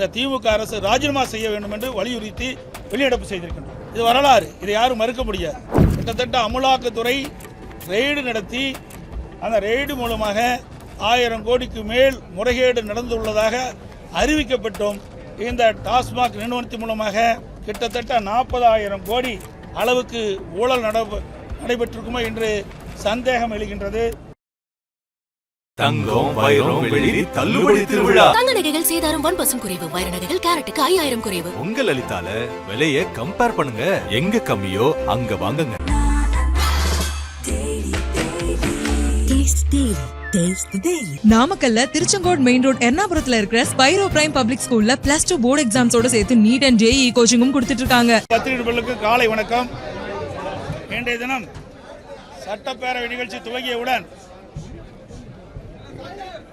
இந்த திமுக அரசு ராஜினாமா செய்ய வேண்டும் என்று வலியுறுத்தி வெளியிடப்பு செய்திருக்கின்றனர் இது வரலாறு. இதை யாரும் மறுக்க முடியாது. கிட்டத்தட்ட அமலாக்கத்துறை ரெய்டு நடத்தி அந்த ரெய்டு மூலமாக ஆயிரம் கோடிக்கு மேல் முறைகேடு நடந்துள்ளதாக அறிவிக்கப்பட்டும் இந்த டாஸ்மாக் நிறுவனத்தின் மூலமாக கிட்டத்தட்ட நாற்பதாயிரம் கோடி அளவுக்கு ஊழல் நட நடைபெற்றிருக்குமா என்று சந்தேகம் எழுகின்றது. தங்கம் வைரம் வெள்ளி தள்ளுபடி திருவிழா. தங்க நகைகள் சேதாரம் ஒன் பர்சன்ட் குறைவு. வைர நகைகள் கேரட்டுக்கு ஐயாயிரம் குறைவு. உங்க லலிதால விலைய கம்பேர் பண்ணுங்க. எங்க கம்மியோ அங்க வாங்குங்க. நாமக்கல்ல திருச்செங்கோடு மெயின் ரோட் எர்ணாபுரத்துல இருக்கிற ஸ்பைரோ பிரைம் பப்ளிக் ஸ்கூல்ல பிளஸ் டூ போர்டு எக்ஸாம்ஸோட சேர்த்து நீட் அண்ட் ஜேஇ கோச்சிங்கும் கொடுத்துட்டு இருக்காங்க. பத்திரிகைகளுக்கு காலை வணக்கம். இன்றைய தினம் சட்டப்பேரவை நிகழ்ச்சி துவங்கியவுடன்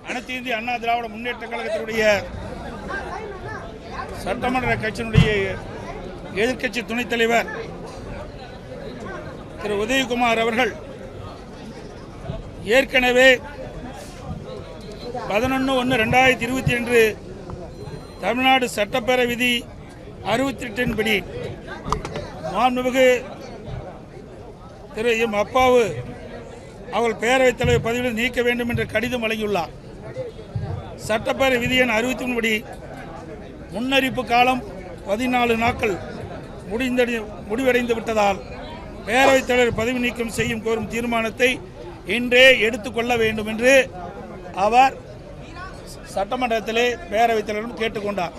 அனைத்து இந்திய அண்ணா திராவிட முன்னேற்ற கழகத்தினுடைய சட்டமன்ற கட்சியினுடைய எதிர்க்கட்சி துணைத் தலைவர் திரு உதயகுமார் அவர்கள் ஏற்கனவே பதினொன்று ஒன்று ரெண்டாயிரத்தி இருபத்தி ரெண்டு தமிழ்நாடு சட்டப்பேரவை விதி அறுபத்தி எட்டின்படி மாண்புமிகு திரு எம் அப்பாவு அவர்கள் பேரவைத் தலைவர் பதவியில் நீக்க வேண்டும் என்ற கடிதம் வழங்கியுள்ளார். சட்டப்பேரவை விதி எண் அறுபத்தி படி முன்னறிப்பு காலம் பதினாலு நாட்கள் முடிந்தடி முடிவடைந்து விட்டதால் பேரவைத் தலைவர் பதவி நீக்கம் செய்யும் கோரும் தீர்மானத்தை இன்றே எடுத்துக்கொள்ள வேண்டும் என்று அவர் சட்டமன்றத்திலே பேரவைத் தலைவரும் கேட்டுக்கொண்டார்.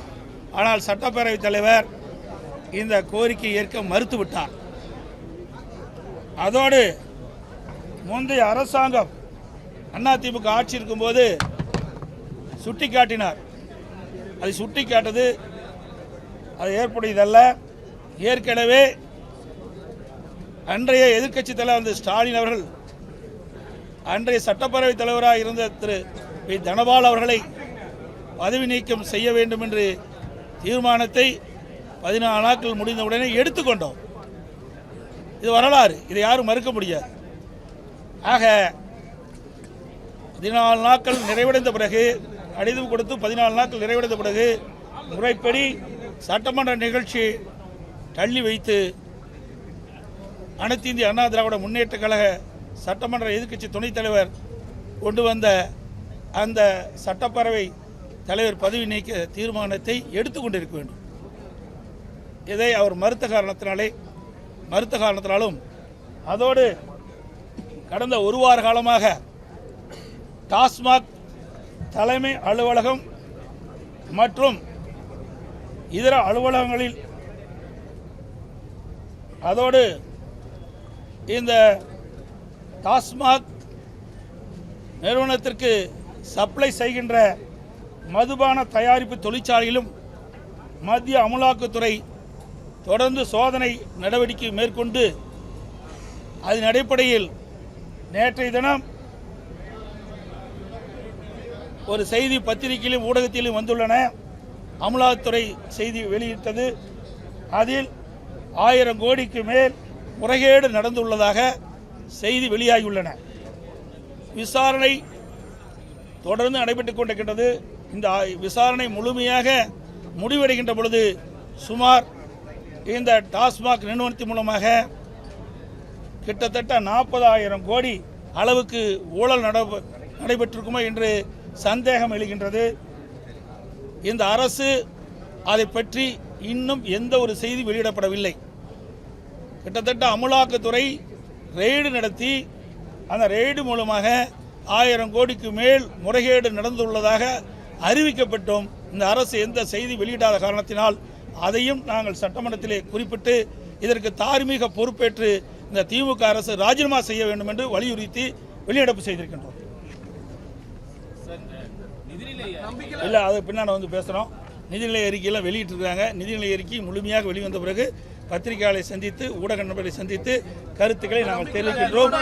ஆனால் சட்டப்பேரவைத் தலைவர் இந்த கோரிக்கை ஏற்க மறுத்துவிட்டார். அதோடு முந்தைய அரசாங்கம் அதிமுக ஆட்சி இருக்கும்போது சுட்டிக்காட்டினார். அதை சுட்டி காட்டது அது ஏற்புடையதல்ல. ஏற்கனவே அன்றைய எதிர்க்கட்சி தலைவர் அந்த ஸ்டாலின் அவர்கள் அன்றைய சட்டப்பேரவை தலைவராக இருந்த திரு பி. தனபால் அவர்களை பதவி நீக்கம் செய்ய வேண்டும் என்று தீர்மானத்தை பதினாலு நாட்கள் முடிந்தவுடனே எடுத்துக்கொண்டோம். இது வரலாறு. இதை யாரும் மறுக்க முடியாது. ஆக பதினாலு நாட்கள் நிறைவடைந்த பிறகு கடிதம் கொடுத்து பதினாலு நாட்கள் நிறைவடைந்த பிறகு முறைப்படி சட்டமன்ற நிகழ்ச்சி தள்ளி வைத்து அனைத்து இந்திய அண்ணா திராவிட முன்னேற்ற கழக சட்டமன்ற எதிர்க்கட்சி துணைத் தலைவர் கொண்டு வந்த அந்த சட்டப்பேரவை தலைவர் பதவி நீக்க தீர்மானத்தை எடுத்துக்கொண்டிருக்க வேண்டும். இதை அவர் மறுத்த காரணத்தினாலே மறுத்த காரணத்தினாலும் அதோடு கடந்த ஒரு வார காலமாக டாஸ்மாக் தலைமை அலுவலகம் மற்றும் இதர அலுவலகங்களில் அதோடு இந்த டாஸ்மாக் நிறுவனத்திற்கு சப்ளை செய்கின்ற மதுபான தயாரிப்பு தொழிற்சாலையிலும் மத்திய அமலாக்கத்துறை தொடர்ந்து சோதனை நடவடிக்கை மேற்கொண்டு அதன் அடிப்படையில் நேற்றைய தினம் ஒரு செய்தி பத்திரிகையிலும் ஊடகத்திலும் வந்துள்ளன. அமலாத்துறை செய்தி வெளியிட்டது. அதில் ஆயிரம் கோடிக்கு மேல் முறைகேடு நடந்துள்ளதாக செய்தி வெளியாகியுள்ளன. விசாரணை தொடர்ந்து நடைபெற்றுக் கொண்டிருக்கின்றது. இந்த ஆ- விசாரணை முழுமையாக முடிவடைகின்ற பொழுது சுமார் இந்த டாஸ்மாக் நிறுவனத்தின் மூலமாக கிட்டத்தட்ட நாற்பதாயிரம் கோடி அளவுக்கு ஊழல் நட நடைபெற்றிருக்குமா என்று சந்தேகம் எழுகின்றது. இந்த அரசு அதை பற்றி இன்னும் எந்த ஒரு செய்தி வெளியிடப்படவில்லை. கிட்டத்தட்ட அமலாக்கத்துறை ரெய்டு நடத்தி அந்த ரெய்டு மூலமாக ஆயிரம் கோடிக்கு மேல் முறைகேடு நடந்துள்ளதாக அறிவிக்கப்பட்டும் இந்த அரசு எந்த செய்தி வெளியிடாத காரணத்தினால் அதையும் நாங்கள் சட்டமன்றத்திலே குறிப்பிட்டு இதற்கு தார்மீக பொறுப்பேற்று இந்த திமுக அரசு ராஜினாமா செய்ய வேண்டும் என்று வலியுறுத்தி வெளிநடப்பு செய்திருக்கின்றோம். இல்லை அது பின்னாடி வந்து பேசுகிறோம் நிதிநிலை அறிக்கையெல்லாம் வெளியிட்டிருக்காங்க. நிதிநிலை அறிக்கை முழுமையாக வெளிவந்த பிறகு பத்திரிகையாளரை சந்தித்து ஊடக நண்பர்களை சந்தித்து கருத்துக்களை நாங்கள் தெரிவிக்கின்றோம்.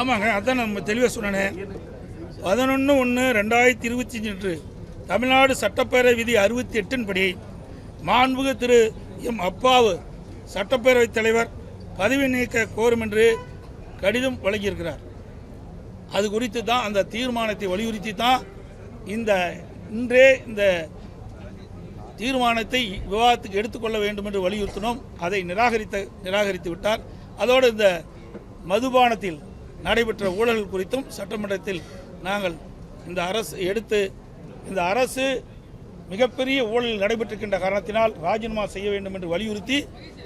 ஆமாங்க அதான் நம்ம தெளிவாக சொன்னேன். பதினொன்று ஒன்று ரெண்டாயிரத்தி இருபத்தி அஞ்சு தமிழ்நாடு சட்டப்பேரவை விதி அறுபத்தி எட்டின் படி மாண்புகு திரு எம் அப்பாவு சட்டப்பேரவைத் தலைவர் பதவி நீக்க கோரும் என்று கடிதம் வழங்கியிருக்கிறார். அது குறித்து தான் அந்த தீர்மானத்தை வலியுறுத்தி தான் இந்த இன்றே இந்த தீர்மானத்தை விவாதத்துக்கு எடுத்துக்கொள்ள வேண்டும் என்று வலியுறுத்தினோம். அதை நிராகரித்த நிராகரித்து விட்டார். அதோடு இந்த மதுபானத்தில் நடைபெற்ற ஊழல் குறித்தும் சட்டமன்றத்தில் நாங்கள் இந்த அரசு எடுத்து இந்த அரசு மிகப்பெரிய ஊழல் நடைபெற்றிருக்கின்ற காரணத்தினால் ராஜினாமா செய்ய வேண்டும் என்று வலியுறுத்தி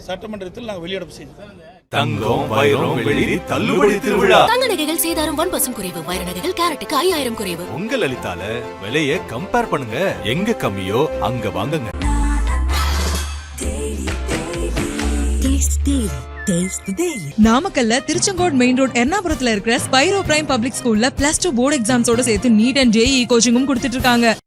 சட்டமன்றத்தில் நாங்கள் வெளியிடப்பு செய்தோம். தங்கம் வைரம் வெள்ளி தள்ளுபடி திருவிழா. தங்க நகைகள் சேதாரம் ஒன் பர்சன்ட் குறைவு வைர நகைகள் கேரட்டுக்கு ஐயாயிரம் குறைவு. உங்க லலிதால விலைய கம்பேர் பண்ணுங்க. எங்க கம்மியோ அங்க வாங்குங்க. நாமக்கல்ல திருச்செங்கோடு மெயின் ரோட் எர்ணாபுரத்துல இருக்கிற ஸ்பைரோ பிரைம் பப்ளிக் ஸ்கூல்ல பிளஸ் டூ போர்டு எக்ஸாம்ஸோட சேர்த்து நீட் அண்ட் ஜேஇ கோச்சிங்கும் கொடுத்துட்டு இருக்காங்க.